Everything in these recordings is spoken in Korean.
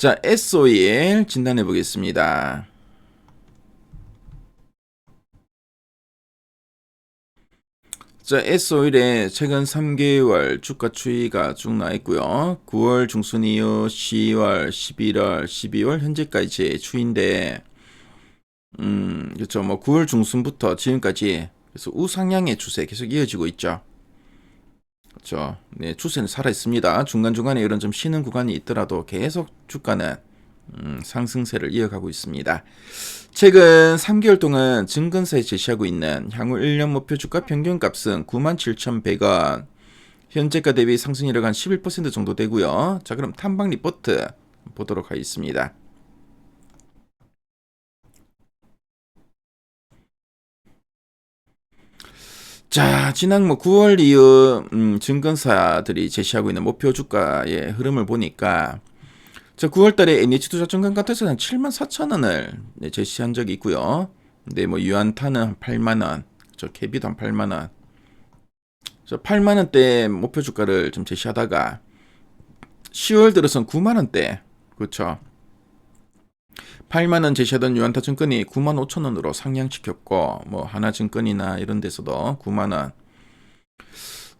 자, SOL 진단해 보겠습니다. 자, SO일의 최근 3개월 주가 추이가 쭉 나와 있고요. 9월 중순 이후 10월, 11월, 12월 현재까지의 추인데 음, 그렇죠. 뭐 9월 중순부터 지금까지 그래서 우상향의 추세 계속 이어지고 있죠. 그렇죠. 네, 추세는 살아 있습니다. 중간중간에 이런 좀 쉬는 구간이 있더라도 계속 주가는 음, 상승세를 이어가고 있습니다. 최근 3개월 동안 증권사에 제시하고 있는 향후 1년 목표 주가 평균값은 97,100원. 현재가 대비 상승률이 한11% 정도 되고요. 자, 그럼 탐방 리포트 보도록 하겠습니다. 자, 지난 뭐 9월 이후 음, 증권사들이 제시하고 있는 목표 주가의 흐름을 보니까 자, 9월 달에 NH투자증권 같아서 한 7만 4천 원을 네, 제시한 적이 있고요. 근데 뭐 유한타는 한 8만 원, 저 캐비도 한 8만 원. 저 8만 원대 목표 주가를 좀 제시하다가 10월 들어선 9만 원대. 그렇죠. 8만 원 제시하던 유한타 증권이 9만 5천 원으로 상향시켰고 뭐 하나증권이나 이런 데서도 9만 원.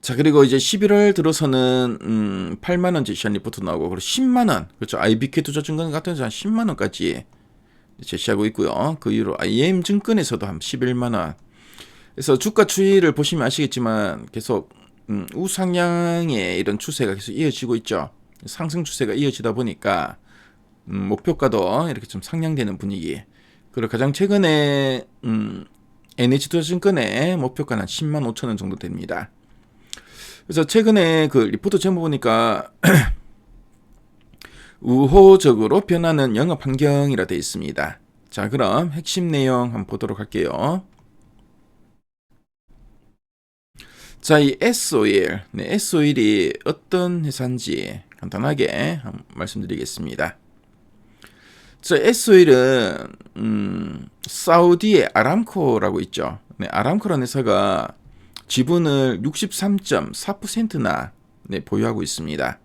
자 그리고 이제 11월 들어서는 음 8만 원 제시한 리포트 나오고 그리고 10만 원 그렇죠 IBK 투자증권 같은 데서 한 10만 원까지 제시하고 있고요. 그 이후로 IM 증권에서도 한 11만 원. 그래서 주가 추이를 보시면 아시겠지만 계속 음, 우상향의 이런 추세가 계속 이어지고 있죠. 상승 추세가 이어지다 보니까 음, 목표가도 이렇게 좀 상향되는 분위기. 그리고 가장 최근에 음, NH투자증권의 목표가는 10만 5천 원 정도 됩니다. 그래서 최근에 그 리포트 제목 보니까 우호적으로 변하는 영업 환경이라 되어 있습니다. 자, 그럼 핵심 내용 한번 보도록 할게요. 자, 이 S-OIL, 네, S-OIL이 어떤 회사인지 간단하게 말씀드리겠습니다. 자, S-OIL은 음, 사우디의 아람코라고 있죠. 네, 아람코라는 회사가 지분을 63.4%나 네, 보유하고 있습니다.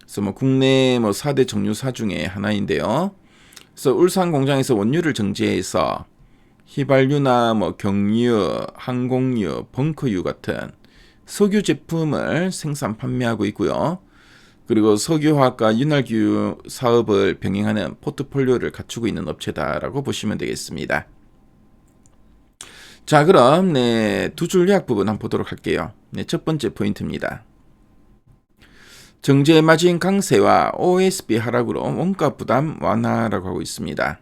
그래서 뭐 국내 뭐 4대 정유사 중에 하나인데요. 그래서 울산 공장에서 원유를 정제해서 휘발유나 뭐 경유, 항공유, 벙커유 같은 석유 제품을 생산 판매하고 있고요. 그리고 석유화학과 윤활유 사업을 병행하는 포트폴리오를 갖추고 있는 업체다라고 보시면 되겠습니다. 자, 그럼 네, 두 줄 요약 부분 한번 보도록 할게요. 네, 첫 번째 포인트입니다. 정제 마진 강세와 OSB 하락으로 원가 부담 완화라고 하고 있습니다.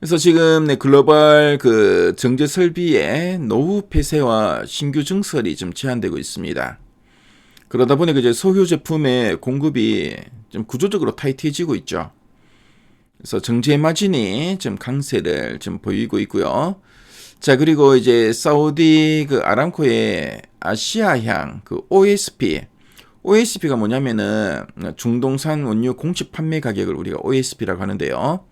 그래서 지금 네, 글로벌 그 정제 설비의 노후 폐쇄와 신규 증설이 좀 제한되고 있습니다. 그러다 보니 이제 석유 제품의 공급이 좀 구조적으로 타이트해지고 있죠. 그래서 정제 마진이 좀 강세를 좀 보이고 있고요. 자, 그리고 이제 사우디 그 아람코의 아시아향 그 OSP OSP가 뭐냐면은 중동산 원유 공식 판매 가격을 우리가 OSP라고 하는데요.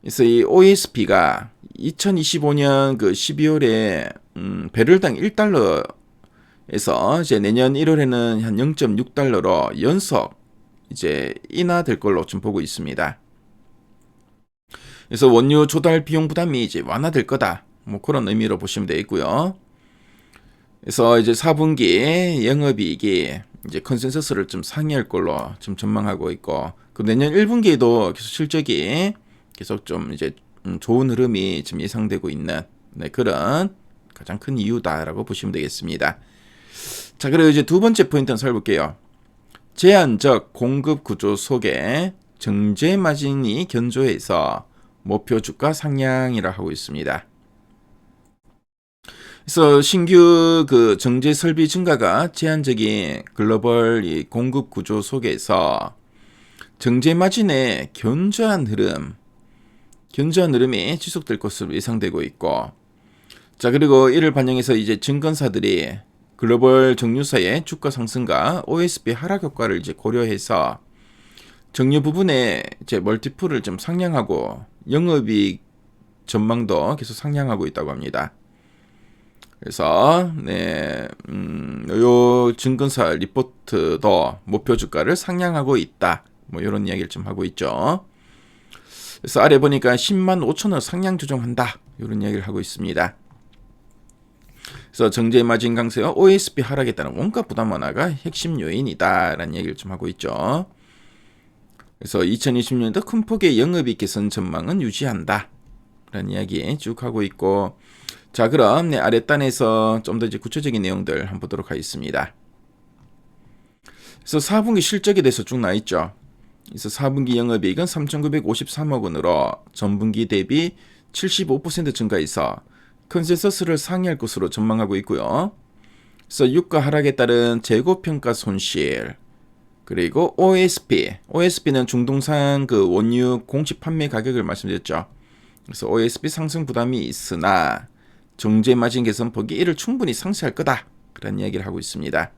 그래서 이 OSP가 2025년 그 12월에 음, 배럴당 1달러 에서 이제 내년 1월에는 한 0.6달러로 연속 이제 인하될 걸로 좀 보고 있습니다. 그래서 원유 조달 비용 부담이 이제 완화될 거다. 뭐 그런 의미로 보시면 되겠고요. 그래서 이제 4분기 영업이익이 이제 컨센서스를 좀 상회할 걸로 좀 전망하고 있고 그 내년 1분기에도 계속 실적이 계속 좀 이제 음, 좋은 흐름이 지금 예상되고 있는 네, 그런 가장 큰 이유다라고 보시면 되겠습니다. 자, 그리고 이제 두 번째 포인트는 살볼게요. 제한적 공급 구조 속에 정제 마진이 견조해서 목표 주가 상향이라 하고 있습니다. 그래서 신규 그 정제 설비 증가가 제한적인 글로벌 이 공급 구조 속에서 정제 마진의 견조한 흐름, 견조한 흐름이 지속될 것으로 예상되고 있고, 자 그리고 이를 반영해서 이제 증권사들이 글로벌 정유사의 주가 상승과 OSB 하락 효과를 이제 고려해서 정유 부분에 이제 멀티플을 좀 상향하고 영업이익 전망도 계속 상향하고 있다고 합니다. 그래서 네, 음, 요 증권사 리포트도 목표 주가를 상향하고 있다. 뭐 이런 이야기를 좀 하고 있죠. 그래서 아래 보니까 10만 5천 원 상향 조정한다. 이런 이야기를 하고 있습니다. 그래서 정제 마진 강세와 OSP 하락에 따른 원가 부담 완화가 핵심 요인이다라는 얘기를 좀 하고 있죠. 그래서 2020년도 큰 폭의 영업이익 개선 전망은 유지한다. 라는 이야기 쭉 하고 있고 자 그럼 네, 아랫단에서 좀 더 이제 구체적인 내용들 한번 보도록 하겠습니다. 그래서 4분기 실적에 대해서 쭉 나와 있죠. 그래서 4분기 영업이익은 3,953억 원으로 전분기 대비 75% 증가해서 컨센서스를 상회할 것으로 전망하고 있고요. 그래서 유가 하락에 따른 재고 평가 손실 그리고 OSP, OSP는 중동산 그 원유 공식 판매 가격을 말씀드렸죠. 그래서 OSP 상승 부담이 있으나 정제 마진 개선 폭이 이를 충분히 상쇄할 거다. 그런 이야기를 하고 있습니다.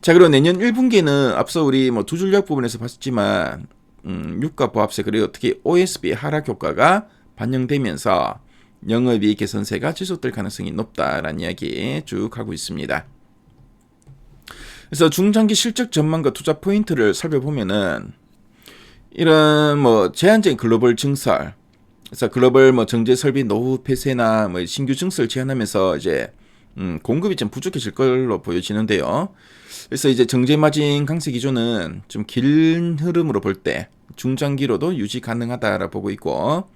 자, 그리고 내년 1분기는 앞서 우리 뭐 두 줄력 부분에서 봤지만 음, 유가 보합세 그리고 특히 OSP 하락 효과가 반영되면서 영업이익 개선세가 지속될 가능성이 높다라는 이야기 쭉 하고 있습니다. 그래서 중장기 실적 전망과 투자 포인트를 살펴보면은 이런 뭐 제한적인 글로벌 증설, 그래서 글로벌 뭐 정제 설비 노후 폐쇄나 뭐 신규 증설 제한하면서 이제 음, 공급이 좀 부족해질 걸로 보여지는데요. 그래서 이제 정제 마진 강세 기조는 좀 긴 흐름으로 볼 때 중장기로도 유지 가능하다라 보고 있고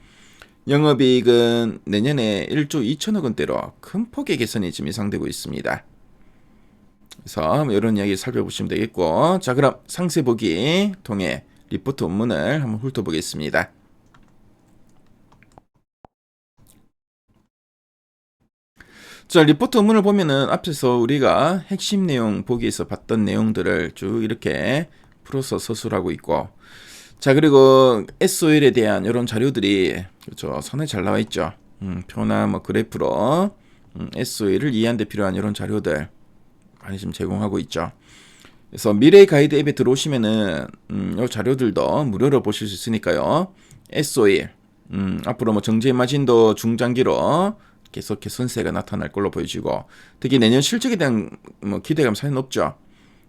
영업이익은 내년에 1조 2천억 원대로 큰 폭의 개선이 지금 예상되고 있습니다. 그래서 뭐 이런 이야기 살펴보시면 되겠고 자 그럼 상세 보기 통해 리포트 원문을 한번 훑어보겠습니다. 자 리포트 원문을 보면은 앞에서 우리가 핵심 내용 보기에서 봤던 내용들을 쭉 이렇게 풀어서 서술하고 있고 자 그리고 SOL에 대한 이런 자료들이 그렇죠 선에 잘 나와 있죠. 음, 표나 뭐 그래프로 음, SOL을 이해하는 데 필요한 이런 자료들 많이 좀 제공하고 있죠. 그래서 미래 가이드 앱에 들어오시면은 음, 이 자료들도 무료로 보실 수 있으니까요. SOL 음, 앞으로 뭐 정제 마진도 중장기로 계속 개선세가 나타날 걸로 보여지고 특히 내년 실적에 대한 뭐 기대감 사연 높죠.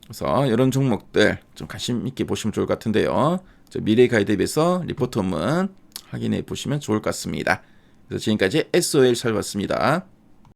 그래서 이런 종목들 좀 관심 있게 보시면 좋을 것 같은데요. 저 미래 가이드 앱에서 리포트 원문 확인해 보시면 좋을 것 같습니다. 그래서 지금까지 SOL 살봤습니다.